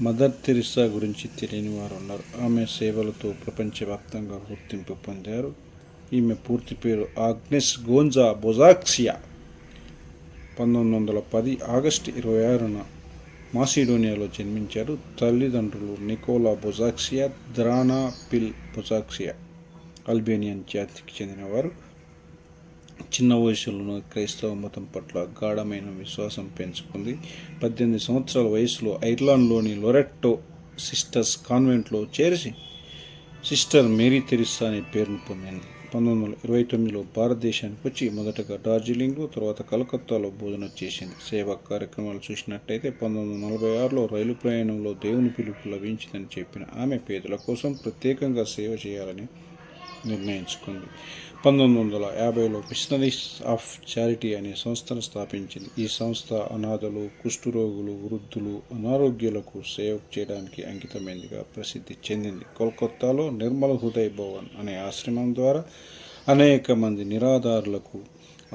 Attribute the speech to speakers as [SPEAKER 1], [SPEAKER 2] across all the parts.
[SPEAKER 1] Mother Teresa గురించి తెలియని వారు ఉన్నారు. ఆమె సేవలతో ప్రపంచవ్యాప్తంగా గుర్తింపు పొందారు. ఈమె పూర్తి పేరు ఆగ్నెస్ గోంజా బొజాక్సియా. పంతొమ్మిది వందల పది ఆగస్టు ఇరవై ఆరున మాసిడోనియాలో జన్మించారు. తల్లిదండ్రులు నికోలా బొజాక్సియా ద్రానా పిల్ బొజాక్సియా అల్బేనియన్ జాతికి చెందినవారు. చిన్న వయసులోనూ క్రైస్తవ మతం పట్ల గాఢమైన విశ్వాసం పెంచుకుంది. పద్దెనిమిది సంవత్సరాల వయసులో ఐర్లాండ్లోని లొరెట్టో సిస్టర్స్ కాన్వెంట్లో చేరిసి సిస్టర్ మేరీ తెరిస్సా అనే పేరును పొందింది. పంతొమ్మిది వందల ఇరవై తొమ్మిదిలో భారతదేశానికి వచ్చి మొదటగా డార్జిలింగ్లో తర్వాత కలకత్తాలో బోధన చేసింది. సేవా కార్యక్రమాలు చూసినట్టయితే పంతొమ్మిది వందల నలభై ఆరులో రైలు ప్రయాణంలో దేవుని పిలుపు లభించిందని చెప్పిన ఆమె పేదల కోసం ప్రత్యేకంగా సేవ చేయాలని నిర్ణయించుకుంది. పంతొమ్మిది వందల యాభైలో మిషనరీస్ ఆఫ్ చారిటీ అనే సంస్థను స్థాపించింది. ఈ సంస్థ అనాథలు కుష్ఠరోగులు వృద్ధులు అనారోగ్యులకు సేవ చేయడానికి అంకితమైనదిగా ప్రసిద్ధి చెందింది. కోల్కత్తాలో నిర్మల హృదయ్ భవన్ అనే ఆశ్రమం ద్వారా అనేక మంది నిరాధారులకు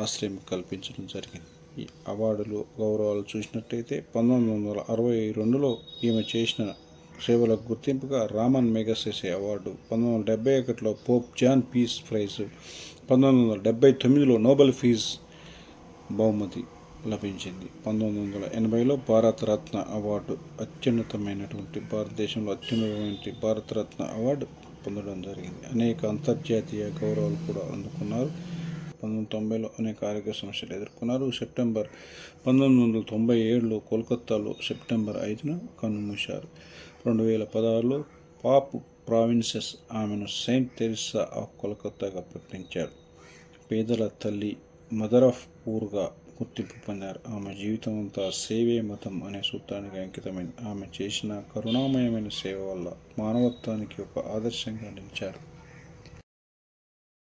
[SPEAKER 1] ఆశ్రయం కల్పించడం జరిగింది. ఈ అవార్డులు గౌరవాలు చూసినట్టయితే పంతొమ్మిది వందల అరవై రెండులో ఈమె చేసిన సేవలకు గుర్తింపుగా రామన్ మెగసెసే అవార్డు పంతొమ్మిది వందల డెబ్బై ఒకటిలో పోప్ జాన్ పీస్ ప్రైజ్ పంతొమ్మిది వందల డెబ్బై తొమ్మిదిలో నోబెల్ ఫీజ్ బహుమతి లభించింది. పంతొమ్మిది వందల ఎనభైలో భారతరత్న అవార్డు అత్యున్నతమైనటువంటి భారతదేశంలో అత్యున్నతమైన భారతరత్న అవార్డు పొందడం జరిగింది. అనేక అంతర్జాతీయ గౌరవాలు కూడా అందుకున్నారు. పంతొమ్మిది తొంభైలో అనేక ఆరోగ్య సమస్యలు ఎదుర్కొన్నారు. సెప్టెంబర్ పంతొమ్మిది వందల తొంభై ఏడులో కోల్కత్తాలో సెప్టెంబర్ ఐదున కన్నుమూశారు. రెండు వేల పదహారులో పాప్ ప్రావిన్సెస్ ఆమెను సెయింట్ తెరిసా ఆఫ్ కోల్కత్తాగా ప్రకటించారు. పేదల తల్లి మదర్ ఆఫ్ పూర్గా గుర్తింపు పొందారు. ఆమె జీవితం అంతా సేవే మతం అనే సూత్రానికి అంకితమైంది. ఆమె చేసిన కరుణామయమైన సేవ వల్ల మానవత్వానికి ఒక ఆదర్శంగా నిలిచారు.